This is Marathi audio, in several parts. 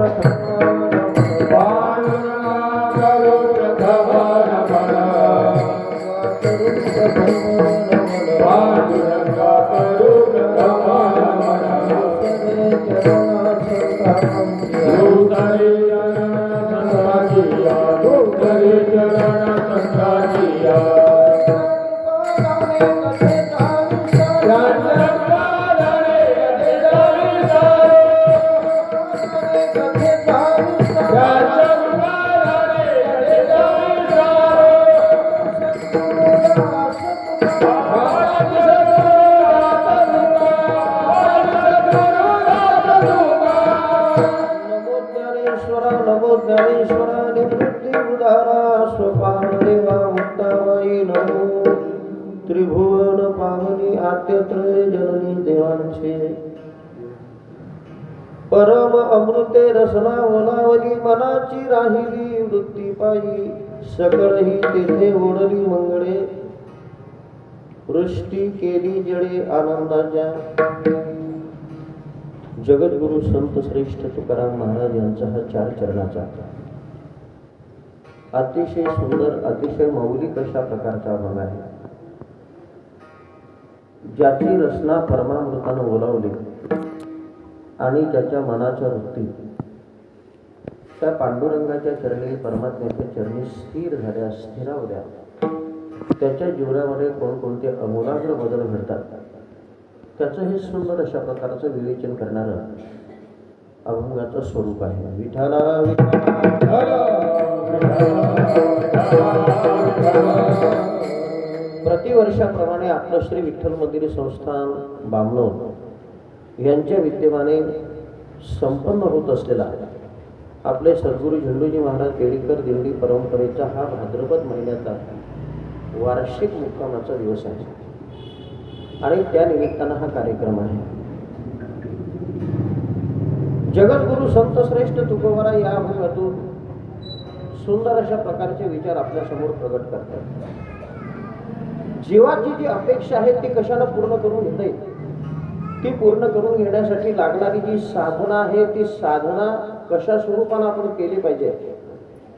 प्रथम नमः निवृत्ती मुक्ताबाई नमो त्रिभुवन पावनी आद्यत्रय जननी देवांचे. परम अमृते रसना वनावली मनाची राहिली वृत्ती पायी सकळ ही तेथे ओढली मंगळे. वृष्टी केली जळे आनंदाच्या. जगद्गुरु संत श्रेष्ठ तुकाराम महाराज यांचा हा चार चरणाचा अतिशय सुंदर अतिशय मौलिक अशा प्रकारचा भाग आहे. ज्याची रचना परमामृतानं बोलावली आणि ज्याच्या मनाच्या वृत्ती. त्या पांडुरंगाच्या चरणी परमात्म्याच्या चरणी स्थिर झाल्या स्थिरावल्या त्याच्या जीवनामध्ये कोणकोणते अमूलाग्र बदल घडतात? त्याचं हे सुंदर अशा प्रकारचं विवेचन करणारं अभंगाचं स्वरूप आहे. विठाला विठाला प्रतिवर्षाप्रमाणे आपलं श्री विठ्ठल मंदिर संस्थान बामणून यांच्या विद्यमाने संपन्न होत असलेला आपले सद्गुरू झेंडूजी महाराज केळीकर दिंडी परंपरेचा हा भाद्रपद महिन्याचा वार्षिक मुक्कामाचा दिवस आहे. आणि त्यानिमित्तानं हा कार्यक्रम आहे. जगद्गुरु संत श्रेष्ठ तुकोबरा या भागातून सुंदर अशा प्रकारचे विचार आपल्यासमोर प्रगट करतात. जीवाची जी अपेक्षा आहे ती कशाला पूर्ण करून घेता येईल? ती पूर्ण करून घेण्यासाठी लागणारी जी साधना आहे ती साधना कशा स्वरूपानं आपण केली पाहिजे?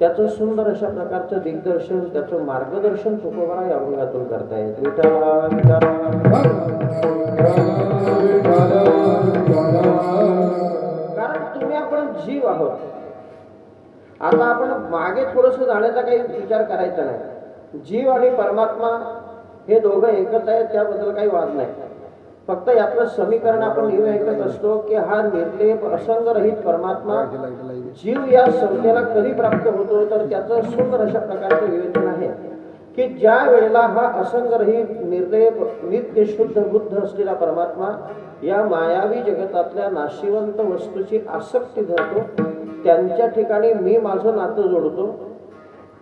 त्याचं सुंदर अशा प्रकारचं दिग्दर्शन त्याचं मार्गदर्शन तुकोबरा या अभंगातून करता येत कारण तुम्ही आपण जीव आहोत. आता आपण मागे थोडस जाण्याचा काही विचार करायचा नाही. जीव आणि परमात्मा हे दोघं एकच आहेत त्याबद्दल काही वाद नाही. फक्त यातलं समीकरण आपण नेहमी ऐकत असतो की हा निर्लेप असंगरहित परमात्मा जीव या संख्येला कधी प्राप्त होतो तर त्याचं सुंदर अशा प्रकारचं विवेचन आहे. की ज्या वेळेला हा असंगरही निर्लेप नित्य शुद्ध बुद्ध असलेला परमात्मा या मायावी जगतातल्या नाशिवंत वस्तूची आसक्ती धरतो त्यांच्या ठिकाणी मी माझं नातं जोडतो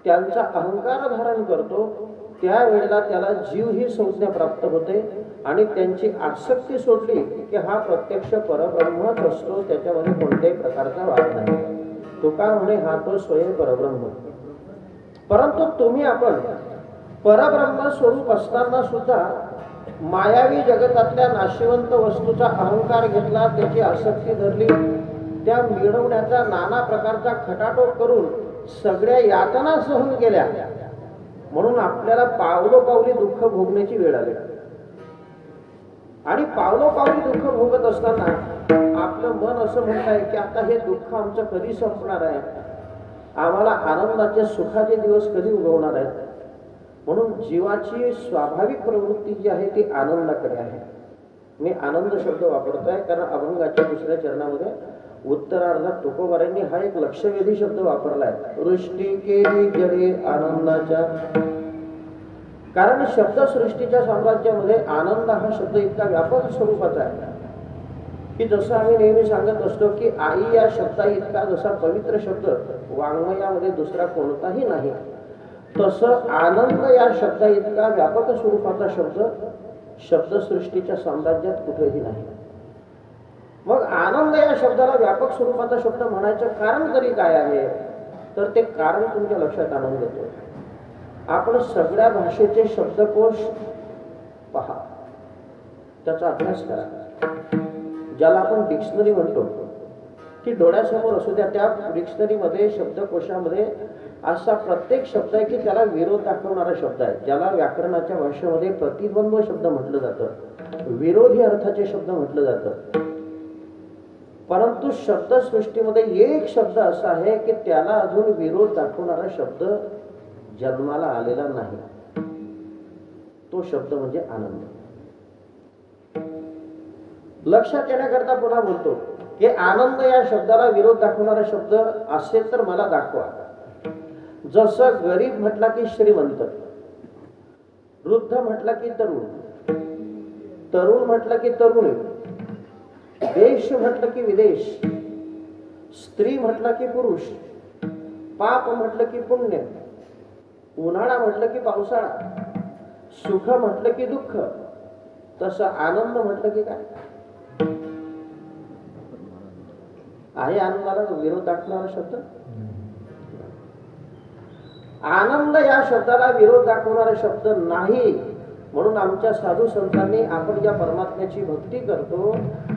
त्यांचा अहंकार धारण करतो त्यावेळेला त्याला जीव ही संज्ञा प्राप्त होते आणि त्यांची आसक्ती सोडली की हा प्रत्यक्ष परब्रह्मच असतो त्याच्यामध्ये कोणत्याही प्रकारचा वाद नाही. तुका म्हणे हा तो स्वयं परब्रह्म. परंतु तुम्ही आपण परब्रह्म स्वरूप असताना सुद्धा मायावी जगतातल्या नाशिवंत वस्तूचा अहंकार घेतला त्याची आसक्ती धरली. त्या मिळवण्याचा नाना प्रकारचा खटाटोप करून सगळ्या यातना सहन केल्या. म्हणून आपल्याला पावलोपावली दुःख भोगण्याची वेळ आली. आणि पावलोपावली दुःख भोगत असताना आपलं मन असं म्हणत आहे की आता हे दुःख आमचं कधी संपणार आहे? आम्हाला आनंदाचे सुखाचे दिवस कधी उगवणार आहेत? म्हणून जीवाची स्वाभाविक प्रवृत्ती जी आहे ती आनंदाकडे आहे. मी आनंद शब्द वापरतो आहे कारण अभंगाच्या दुसऱ्या चरणामध्ये उत्तरार्धात तुकोबारांनी हा एक लक्षवेधी शब्द वापरलाय. वृष्टी केली जडे आनंदाच्या. कारण शब्दसृष्टीच्या साम्राज्यामध्ये आनंद हा शब्द इतका व्यापक स्वरूपाचा आहे. की जसं आम्ही नेहमी सांगत असतो की आई या शब्दा इतका जसा पवित्र शब्द वाङ्मयामध्ये दुसरा कोणताही नाही. तसं आनंद या शब्दा इतका व्यापक स्वरूपाचा शब्द शब्दसृष्टीच्या साम्राज्यात कुठेही नाही. मग आनंद या शब्दाला व्यापक स्वरूपाचा शब्द म्हणायचं कारण तरी काय आहे? तर ते कारण तुमच्या लक्षात आणून देतो. आपण सगळ्या भाषेचे शब्दकोश पहा. त्याचा अभ्यास करा. ज्याला आपण डिक्शनरी म्हणतो. की डोळ्यासमोर असू द्या त्या डिक्शनरीमध्ये शब्दकोशामध्ये असा प्रत्येक शब्द आहे की त्याला विरोध दाखवणारा शब्द आहे. ज्याला व्याकरणाच्या भाषेमध्ये प्रतिद्वंद्व शब्द म्हटलं जातं. विरोधी अर्थाचे शब्द म्हटलं जातं. परंतु शब्दसृष्टीमध्ये एक शब्द असा आहे की त्याला अजून विरोध दाखवणारा शब्द जन्माला आलेला नाही. तो शब्द म्हणजे आनंद. लक्षात येण्याकरता पुन्हा बोलतो की आनंद या शब्दाला विरोध दाखवणारा शब्द असेल तर मला दाखवा. जसं गरीब म्हटला की श्रीमंत वृद्ध म्हटला की तरुण तरुण म्हटलं की तरुणी देश म्हटलं की विदेश स्त्री म्हटलं की पुरुष पाप म्हटलं की पुण्य उन्हाळा म्हटलं की पावसाळा सुख म्हटलं की दुःख तसं आनंद म्हटलं की काय? आहे आनंदाला विरोध दाखवणारा शब्द? आनंद या शब्दाला विरोध दाखवणारा शब्द नाही. म्हणून आमच्या साधू संतांनी आपण ज्या परमात्म्याची भक्ती करतो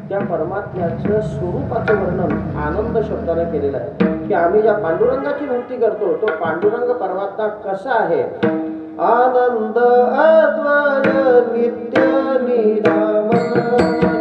त्या परमात्म्याचं स्वरूपाचं वर्णन आनंद शब्दाने केलेलं आहे. की आम्ही ज्या पांडुरंगाची भक्ती करतो तो पांडुरंग परमात्मा कसा आहे? आनंद अद्वय नित्य निरामय.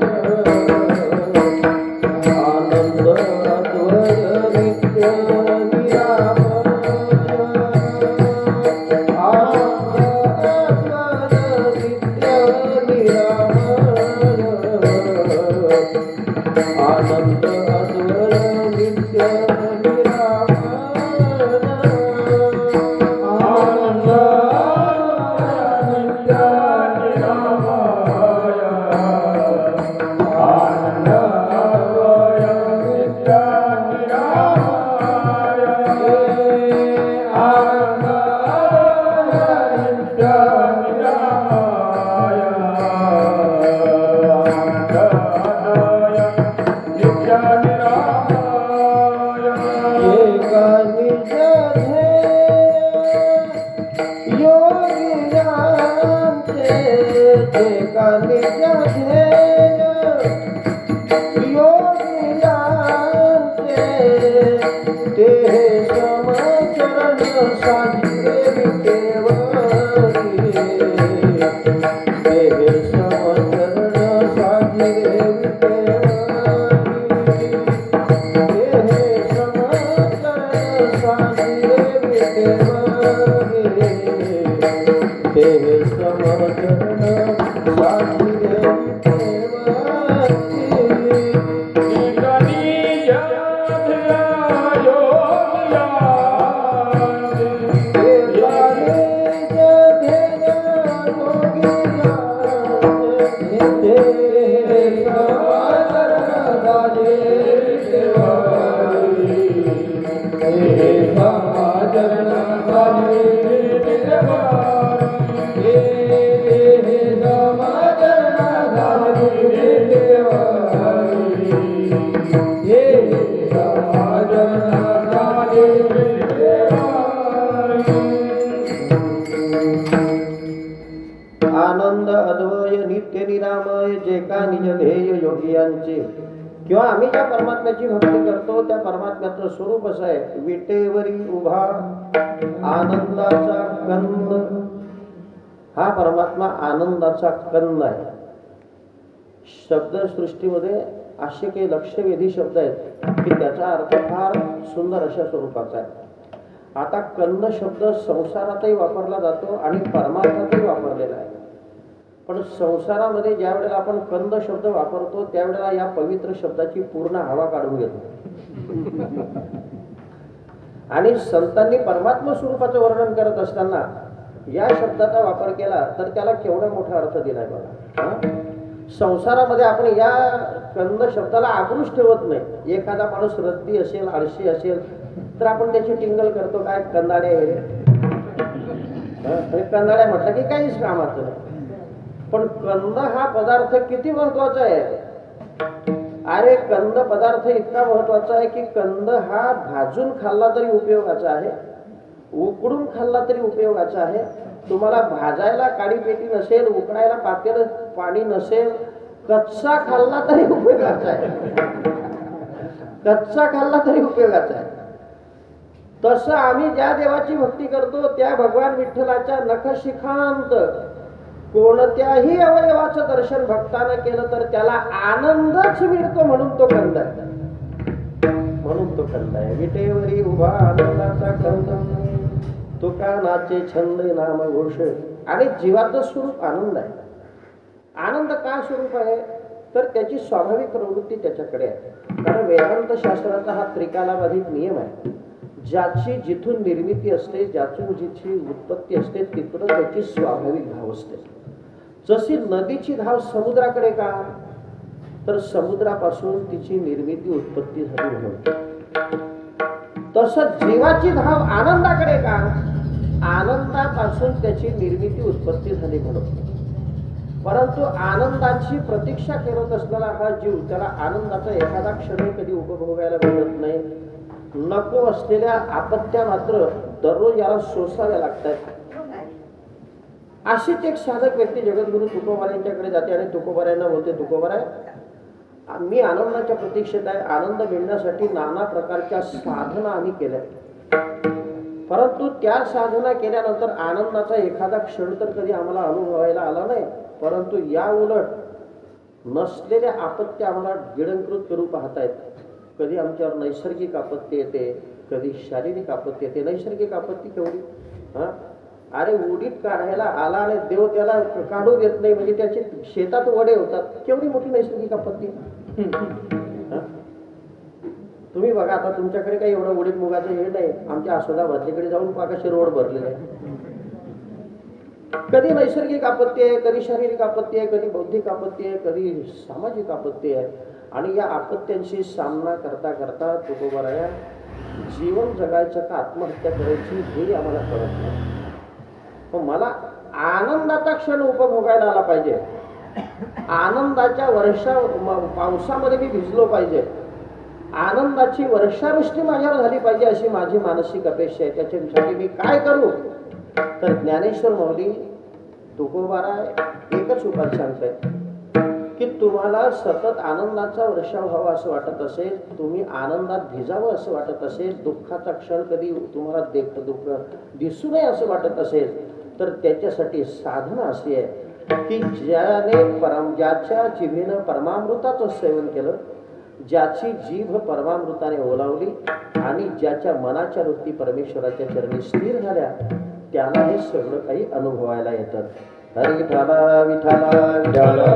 योगियांचे किंवा आम्ही ज्या परमात्म्याची भक्ती करतो त्या परमात्म्याचं स्वरूप असं आहे. विटेवरी उभा आनंदाचा कंद. हा परमात्मा आनंदाचा कंद आहे. शब्दसृष्टीमध्ये असे काही लक्षवेधी शब्द आहेत की त्याचा अर्थ फार सुंदर अशा स्वरूपाचा आहे. आता कंद शब्द संसारातही वापरला जातो आणि परमार्थातही वापरलेला आहे. पण संसारामध्ये ज्या वेळेला आपण कंद शब्द वापरतो त्यावेळेला या पवित्र शब्दाची पूर्ण हवा काढून घेतो. आणि संतांनी परमात्मा स्वरूपाचं वर्णन करत असताना या शब्दाचा वापर केला तर त्याला केवढा मोठा अर्थ दिलाय बघा. संसारामध्ये आपण या कंद शब्दाला आकृष ठेवत नाही. एखादा माणूस रद्दी असेल आळशी असेल तर आपण त्याची टिंगल करतो काय? कंदाडे वगैरे. कंदाड्या म्हटलं की काहीच कामाचं नाही. पण कंद हा पदार्थ किती महत्त्वाचा आहे? अरे कंद पदार्थ इतका महत्त्वाचा आहे की कंद हा भाजून खाल्ला तरी उपयोगाचा आहे. उकडून खाल्ला तरी उपयोगाचा आहे. तुम्हाला भाजायला काळी पेटी नसेल उकडायला पातेल पाणी नसेल कच्चा खाल्ला तरी उपयोगाचा आहे. कच्चा खाल्ला तरी उपयोगाचा आहे. तसं आम्ही ज्या देवाची भक्ती करतो त्या भगवान विठ्ठलाच्या नखशिखांत कोणत्याही अवयवाचं दर्शन भक्तानं केलं तर त्याला आनंदच मिळतो म्हणून तो कंद आहे. म्हणून तो कंद आहे. विटेवरी उभा आनंदाचा कंद तुका नाचे छंद नाम घोष. आणि जीवाचं स्वरूप आनंद आहे. आनंद का स्वरूप आहे? तर त्याची स्वाभाविक प्रवृत्ती त्याच्याकडे आहे. कारण वेदांत शास्त्राचा हा त्रिकालाबाधित नियम आहे. ज्याची जिथून निर्मिती असते ज्यातून जिची उत्पत्ती असते तिथून त्याची स्वाभाविक धाव असते. जशी नदीची धाव समुद्राकडे का तर समुद्रापासून तिची निर्मिती उत्पत्ती झाली म्हणून. तसं जीवाची धाव आनंदाकडे का आनंदापासून त्याची निर्मिती उत्पत्ती झाली म्हणून. परंतु आनंदाची प्रतीक्षा करत असलेला हा जीव त्याला आनंदाचा एखादा क्षण कधी उपभोगायला मिळत नाही. नको असलेल्या आपत्त्या मात्र दररोज याला सोसाव्या लागतात. अशीच एक साधक व्यक्ती जगद्गुरु तुकोबाऱ्यांच्याकडे जाते आणि तुकोबाऱ्यांना बोलते तुकोबाराय मी आनंदाच्या प्रतीक्षेत आहे. आनंद मिळण्यासाठी नाना प्रकारच्या साधना आम्ही केल्या परंतु त्या साधना केल्यानंतर आनंदाचा एखादा क्षण तर कधी आम्हाला अनुभवायला आला नाही. परंतु या उलट नसलेल्या आपत्त्या आम्हाला गिळंकृत करू पाहतायत कधी आमच्यावर नैसर्गिक आपत्ती येते कधी शारीरिक आपत्ती येते. नैसर्गिक आपत्ती केवढी? हा? अरे उडीत काढायला आला आणि देव त्याला काढू देत नाही म्हणजे त्याचे शेतात वडे होतात. केवढी मोठी नैसर्गिक आपत्ती? तुम्ही बघा आता तुमच्याकडे काही एवढं उडीद मुगाचं हे नाही. आमच्या आसोदा भरतीकडे जाऊन पाकाशी रोड भरलेले आहे कधी नैसर्गिक आपत्ती आहे कधी शारीरिक आपत्ती आहे कधी बौद्धिक आपत्ती आहे कधी सामाजिक आपत्ती आहे. आणि या आपत्त्यांशी सामना करता करता तुकोबराया जीवन जगायचं का आत्महत्या करायची हे आम्हाला कळत नाही. पण मला आनंदाचा क्षण उपभोगायला आला पाहिजे. आनंदाच्या वर्षा पावसामध्ये मी भिजलो पाहिजे. आनंदाची वर्षावृष्टी माझ्यावर झाली पाहिजे अशी माझी मानसिक अपेक्षा आहे. त्याच्यासाठी मी काय करू? तर ज्ञानेश्वर मौली तुकोबारा एकच उपाय सांगतायत की तुम्हाला सतत आनंदाचा वर्षाव व्हावा असं वाटत असेल तुम्ही आनंदात भिजावं असं वाटत असेल दुःखाचा क्षण कधी तुम्हाला देख दुःख दिसू नये असं वाटत असेल तर त्याच्यासाठी साधना अशी आहे की ज्याने परम ज्याच्या जिभेनं परमामृताचं सेवन केलं ज्याची जीभ परमामृताने ओलावली आणि ज्याच्या मनाच्या वृत्ती परमेश्वराच्या चरणी स्थिर झाल्या त्याला हे सगळं काही अनुभवायला येतं हरी विठाला विठाला विठाला